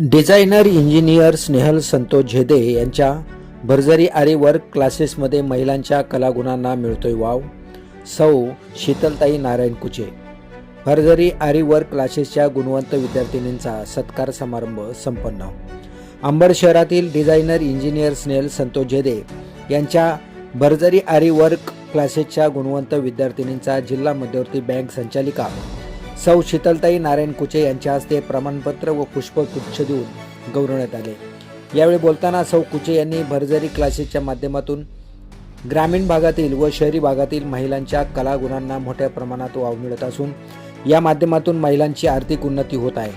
Designer engineer Snehal Santosh Zede यांच्या भरजरी आरे work क्लासेसमध्ये महिलांच्या कलागुणांना मिळतोय वाव. सौ शीतलताई नारायण कुचे. भरजरी आरी वर्क क्लासेसच्या गुणवंत विद्यार्थिनींचा सत्कार समारंभ संपन्न. अंबर शहरातील डिझायनर इंजिनियर स्नेहल संतोष झेदे यांच्या भरजरी आरी वर्क क्लासेसच्या गुणवंत विद्यार्थिनींचा जिल्हा मध्यवर्ती बँक संचालिका सौ शीतलताई नारायण कुचे यांच्या हस्ते प्रमाणपत्र व पुष्पगुच्छ देऊन गौरवण्यात आले. यावेळी बोलताना सौ कुचे यांनी भरजरी क्लासेसच्या माध्यमातून ग्रामीण भागातील व शहरी भागातील महिलांच्या कलागुणांना मोठ्या प्रमाणात वाव मिळत असून या माध्यमातून महिलांची आर्थिक उन्नती होत आहे.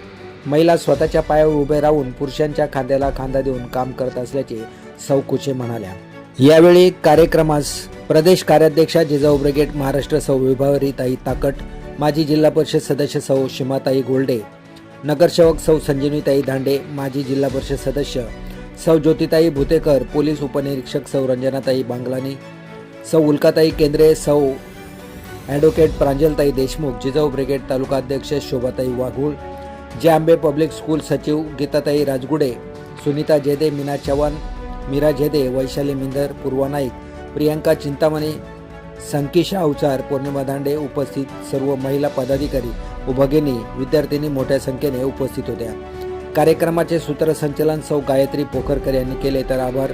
महिला स्वतःच्या पायावर उभे राहून पुरुषांच्या खांद्याला खांदा देऊन काम करत असल्याचे सौ कुचे म्हणाल्या. यावेळी कार्यक्रमास प्रदेश कार्याध्यक्षा जिजाऊ ब्रिगेड महाराष्ट्र सौ विभावरी ताई ताकट माजी जिल्हा परिषद सदस्य सौ शिमाताई गोल्डे नगरसेवक सौ संजीवनीताई धांडे माजी जिल्हा परिषद सदस्य सौ ज्योतिताई भुतेकर पोलीस उपनिरीक्षक सौ रंजनाताई बांगलानी सौ उल्काताई केंद्रे सौ ॲडव्होकेट प्रांजलताई देशमुख जिजाऊ ब्रिगेड तालुका अध्यक्ष शोभाताई वाघूळ जे आंबे पब्लिक स्कूल सचिव गीताताई राजगुडे सुनीता जेदे मीना चव्हाण मीरा जेदे वैशाली मिंदर पूर्वा नाईक प्रियांका चिंतामणी संकेशा अवचार पौर्णिमा दांडे उपस्थित सर्व महिला पदाधिकारी व भगिनी विद्यार्थिनी मोठ्या संख्येने उपस्थित होत्या. कार्यक्रमाचे सूत्रसंचालन सौ गायत्री पोखरकर यांनी केले तर आभार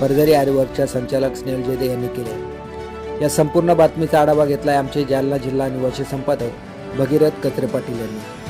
भरजरी आर्यवर्कच्या संचालक स्नेल जेदे यांनी केले. या संपूर्ण बातमीचा आढावा घेतला आमचे जालना जिल्हा निवासी संपादक भगीरथ कत्रे पाटील यांनी.